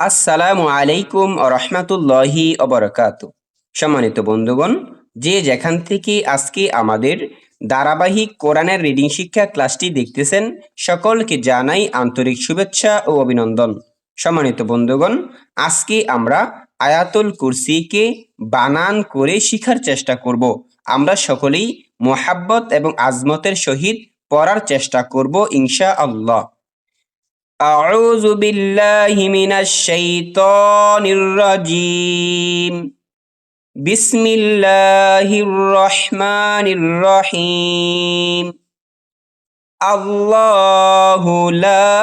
আসসালামু আলাইকুম রহমাতুল্লাহি অবরকাত সম্মানিত বন্ধুগণ, যে যেখান থেকে আজকে আমাদের ধারাবাহিক কোরআনের রিডিং শিক্ষা ক্লাসটি দেখতেছেন, সকলকে জানাই আন্তরিক শুভেচ্ছা ও অভিনন্দন। সম্মানিত বন্ধুগণ, আজকে আমরা আয়াতুল কুরসিকে বানান করে শিখার চেষ্টা করব। আমরা সকলেই মোহাব্বত এবং আজমতের সহিত পড়ার চেষ্টা করব ইনশা আল্লাহ أعوذ بالله من الشيطان الرجيم بسم الله الرحمن الرحيم الله لا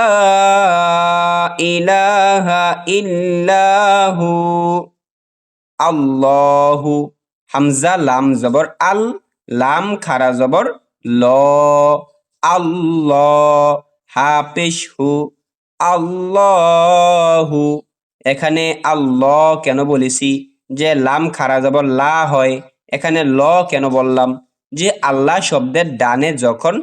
إله إلا هو الله হামজা লাম জবর আল লাম খারা জবর ল আল্লাহ হাফেশ হু আল্লাহু। এখানে আল্লাহ কেন বলেছি? যে লাম খারা জবর লা হয়, এখানে ল কেন বললাম? যে আল্লাহ শব্দের ডানে যখন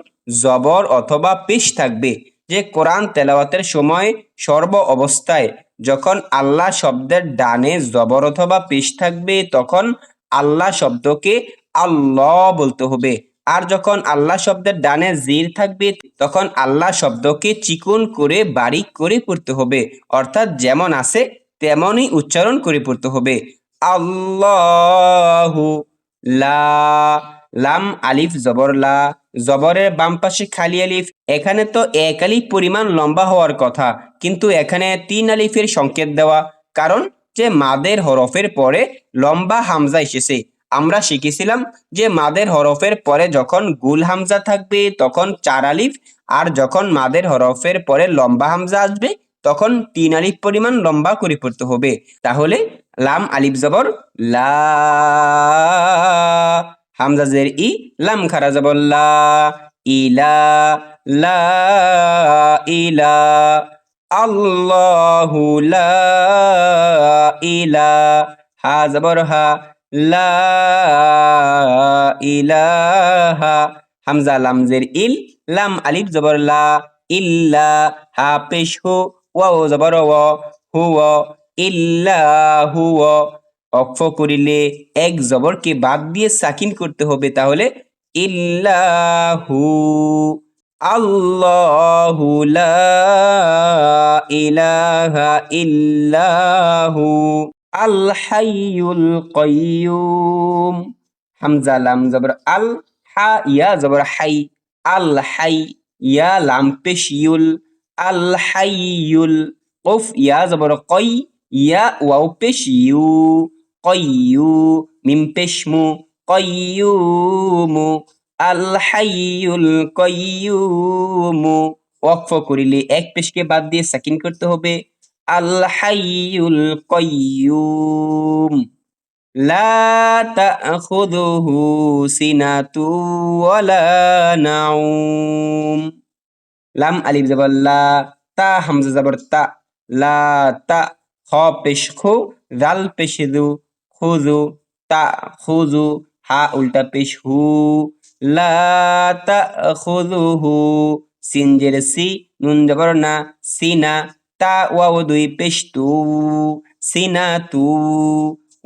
জবর অথবা পেশ থাকবে, যে কোরআন তেলাওয়াতের সময় সর্ব অবস্থায় যখন আল্লাহ শব্দের ডানে জবর অথবা পেশ থাকবে, তখন আল্লাহ শব্দকে আল্লাহ বলতে হবে। আর যখন আল্লাহ শব্দের ডানে জির থাকবে, তখন আল্লাহ শব্দকে চিকন করে বারিক করে পড়তে হবে। অর্থাৎ যেমন আছে, তেমনই উচ্চারণ করে পড়তে হবে। আল্লাহু লা, লাম, আলিফ, জবর, লা। জবরের বাম পাশে খালি আলিফ। এখানে তো এক আলিফ পরিমাণ লম্বা হওয়ার কথা, কিন্তু এখানে তিন আলিফের সংকেত দেওয়া। কারণ যে মাদের হরফের পরে লম্বা হামজা এসেছে। আমরা শিখেছিলাম যে মাদের হরফের পরে যখন গুল হামজা থাকবে, তখন চার আলিফ, আর যখন মাদের হরফের পরে লম্বা হামজা আসবে, তখন তিন আলিফ পরিমাণ লম্বা করে পড়তে হবে। তাহলে লাম আলিফ জবর লা, হামজা জের ই, লাম খারা জবর লা ইলা লা ইলা আল্লাহু লা ইলা হা জবর হা লা ইলাহা, হামজা লামজের ইল, লাম, আলিফ, জবর, লা ইল্লা হা পেশ, হু, ওয়াও, জবর ওয়া হুয়া ইল্লা হুয়া অক্ষ করিলে এক জবরকে বাদ দিয়ে সাকিন করতে হবে তাহলে ইল্লাহু, আল্লাহু, লা ইলাহা ইল্লাহু। আল হাইয়ুল কাইয়ুম হামজা, লাম, জবর, আল, হা, ইয়া, জবর, হাই। আল হাই ইয়া, লাম, পেশ, ইউল। আল হাইয়ুল কফ ইয়া, জবর কই ইয়া, ওয়াও, পেশ, ইউ। কইয়ু মিম, পেশ, মু। কইয়ুমু আল হাইয়ুল কইয়ুমু ওয়াকফ করিলে এক পেশকে বাদ দিয়ে সাকিন করতে হবে। আল হাইয়ুল কইয়ুম। লা তাখুযুহু সিনাতু ওয়ালা নাউম লাম আলিফ জবর লা, তা হামজা জবর তা। লা তা, খ পেশ খু, জাল পেশ দু খুজু তা খুজু হা উল্টা পেশ হু। লা তাখুযুহু, সিন জের সি, নুন জবর না সিনা তা ওয়াও দুই পেশ তু সিনা তু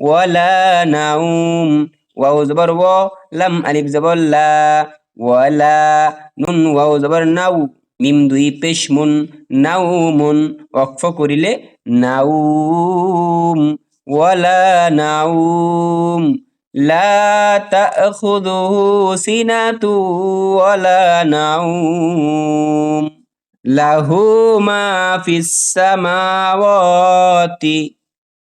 ওয়ালা নাউম, ওয়াও জবর ওয়া লাম আলিফ জবর লা, ওয়ালা নুন, ওয়াও জবর নাউ, মিম দুই পেশ মুন নাউমুন, ওয়াকফ করিলে নাউম, ওয়ালা নাউম, লা তাখুযুহু সিনাতু, ওয়ালা নাউম। লাহু মা ফিস সামাওয়াতি।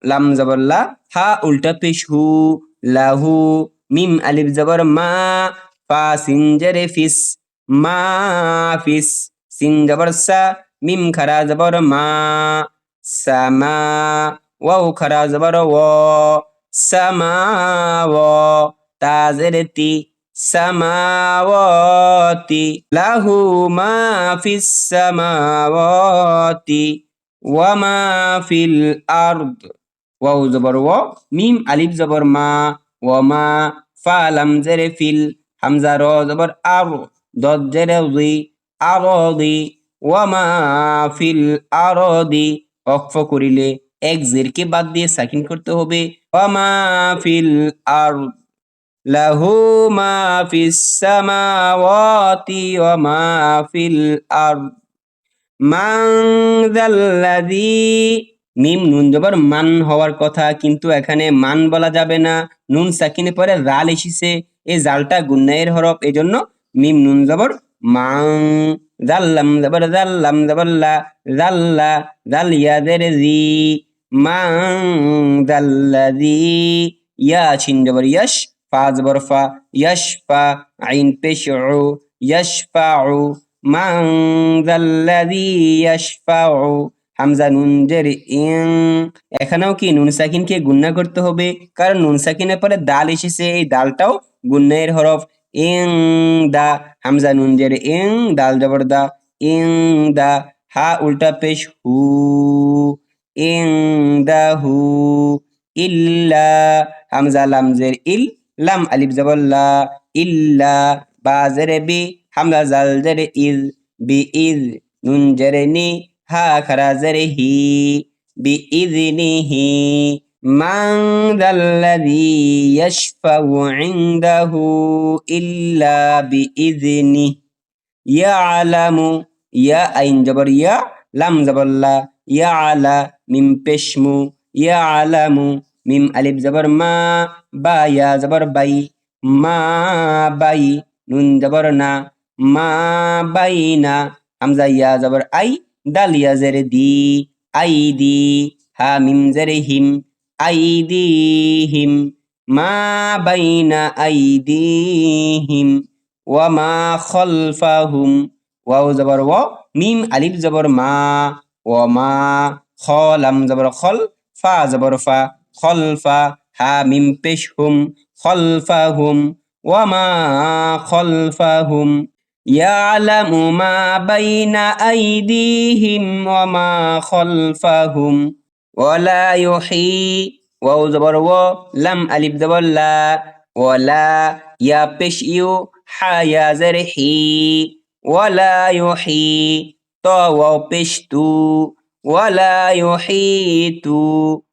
লাম জবর লা, হা উল্টা পেশ হু। লাহু মিম আলিফ জবর মা, ফা সিন জেরে ফিস মা ফিস। সিন জবর সা, মিম খারা জবর মা। সামা ওয়াও খারা জবর ওয়া সামাওয়া তা জেরে তি। সামাওয়াতি লাহু মা ফিস সামাওয়াতি ওয়া মা ফিল আরদ। ওয়াও জবর ওয়া, মিম আলিফ জবর মা, ওয়া মা ফা লাম জেরে ফিল হামজা র জবর আর, দদ জেরে জি আরদি ওয়া মা ফিল আরদি করিলে এক জেরকে বাদ দিয়ে সাকিন করতে হবে। ওয়ামা ফিল আর লাহু মা ফিস মান মিম নুন জবর মান হওয়ার কথা, কিন্তু এখানে মান বলা যাবে না। নুন সাকিনে পরে জাল এসেছে এই জালটা গুন্নায়ের হরফ, এজন্য মিম নুন জবর মাং জাল্লাম জবর জাল্লাম জবল্লা জাল্লা জাল ইয়াদের জি। মাং জাল্লাযী ইয়া ছিন জবর ইয়াশ। ফা জবর ফা ইয়াশ ফা আইন পেশ ইয়াশ ফা উ মান যাল্লাযী ইয়াশফাউ হামজা নুন জের ইং এখানেও কি নুন সাকিনকে গুন্না করতে হবে? কারণ নুন সাকিনের পরে দাল এসেছে, এই দালটাও গুন্নের হরফ। ইং দা, হামজা নুন জের ইং, দাল জবর দা। ইং দা, হা উল্টা পেশ হু। ইং দা হু। ইল্লা, হামজা লাম জের ইল। লাম আলিফ জবর লা ইল্লা বা জের বি হামজা জাল জের ইজ বি ইজ নুন জের নি হা খারা জের হি বি ইজনিহি من ذا الذي يشفع عنده إلا بإذنه يعلم يا أين جبر يا لم جبر لا يعلى من بشمو يعلم মিম আলিফ জবর মা, বা ইয়া জবর বাই, মা বাই, নুন জবর না, মা বাই না, হামজা ইয়া জবর আই, দাল ইয়া জের দি, আই দি, হা মিম জের হিম, আই দি হিম, মা বাইনা আই দি হিম, ওয়া মা খলফাহুম ওয়াও জবর ও, মিম আলিফ জবর মা ও মা খ লাম জবর খল, ফা জবর ফা খলফা হা মিম পেশ হুম খলফা হুম ওয়ামা খলফা হুম ইয়ালামু মা বাইনা আইদিহিম ওয়ামা খলফাহুম। ওয়ালা ইউহি ওয়াও জবর ও, লাম আলিব জবর লা। ওয়ালা ইয়া পেশ ইউ হায়া জের হি। ওয়ালা ইউহি, তো ওয়াও পেশ তু। ওয়ালা ইউহি তু।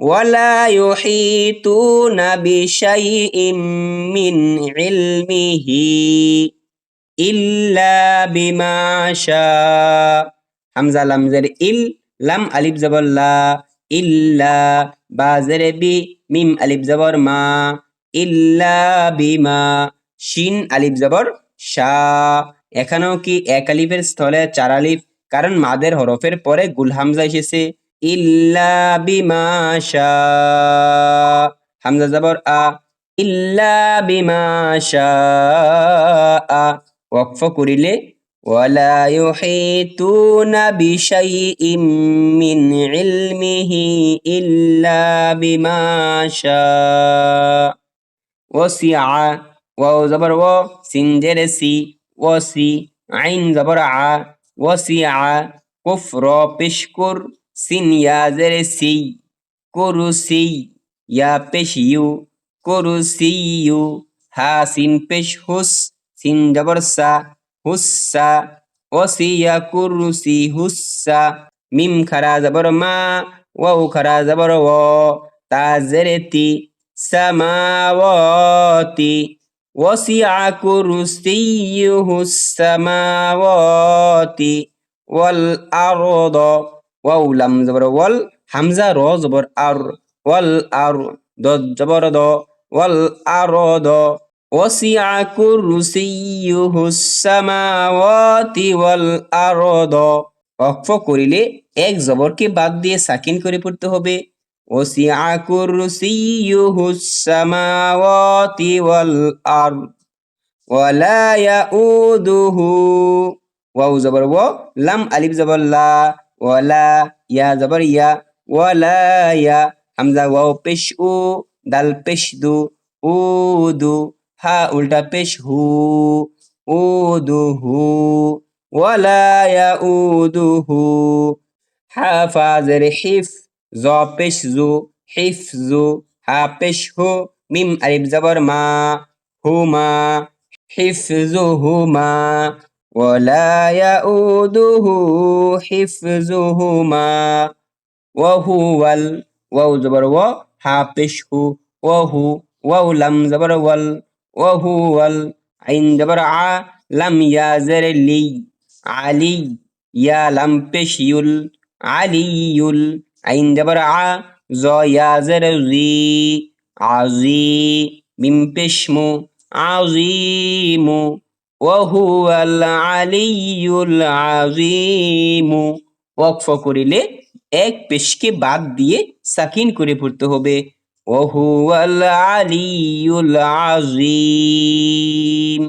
ولا يحيطون بشيء من علمه إلا بما شاء হামজা লামজের ইল লাম আলিফ জবর লা ইল্লা বাজের বি মিম আলিফ জবর মা ইল্লা বিমা শিন আলিফ জবর শা এখানেও কি এক আলিফের স্থলে চার আলিফ কারণ মাদের হরফের পরে গুল হামজা এসেছে ইল্লা বিমা শা হামজা জবর আ ইল্লা বিমা শা ওয়াকফ করিলে ولا يحيطون بشيء من علمه إلا بما شاء وسع واو زبر و سنجر سي وسي عين زبر ع وسع كفر بشكر sin ya zere si kuru si ya pesh yu kuru si yu ha sin pesh hus sin jabr sa hussa wasiya kuru si hussa mim khara zabar ma wa khara zabar wa ta zere ti samawati وسع كرسيه السماوات والأرض ওয়াউ লাম জবর, ওয়াল, হামজা, র জবর, আর, ওয়াল, আর, দ জবর, দ, ওয়াল, আর দ। কুরসিয়ুহু সামাওয়াতি ওয়াল আরদ ওয়াকফ করিলে এক জবরকে বাদ দিয়ে সাকিন করে পড়তে হবে। ওয়াসিআ কুরসিয়ুহু সামাওয়াতি ওয়াল আরদ ওয়ালা ইয়াউদুহু। ওয়াউ জবর ওয়া লাম, আলিফ জবর, লা। ওয়ালা ইয়া জবর ইয়া ওয়ালা ইয়া হামজা ওয়াও পেশ উ দাল পেশ দু উদু হা উল্টা পেশ হু উদু হু ওয়ালা ইয়াউদুহু হাফাজের হিফ জ পেশ জু হিফ জু হা পেশ হু মিম আলিফ জবর মা হুমা হিফজুহুমা ওয়ালা ইয়াউদুহু হিফজুহুমা ওয়াহুয়াল ওয়াও জবর ওয়া হা পেশ হু ওয়াহু ওয়াও লাম জবর ওয়াল ওয়াহুয়াল আইন জবর আ লাম ইয়া জের লি আলি ইয়া লাম পেশ ইউল আলিয়ুল আইন জবর আ জ ইয়া জের জি আজি ওয়াহুয়াল আলিয়ুল আজিমু ওয়াকফ করিলে এক পেশকে বাদ দিয়ে সাকিন করে পড়তে হবে। ওহুয়াল আলিয়ুল আজিম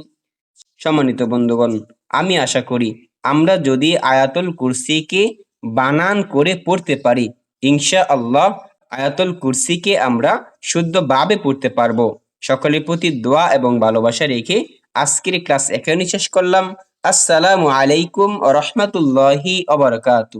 সম্মানিত বন্ধুগণ, আমি আশা করি আমরা যদি আয়াতুল কুরসিকে বানান করে পড়তে পারি ইনশা আল্লাহ আয়াতুল কুরসিকে আমরা শুদ্ধভাবে পড়তে পারব। সকলের প্রতি দোয়া এবং ভালোবাসা রেখে আজকের ক্লাস এখানেই শেষ করলাম। আসসালামু আলাইকুম রহমতুল্লাহি অবরকাতু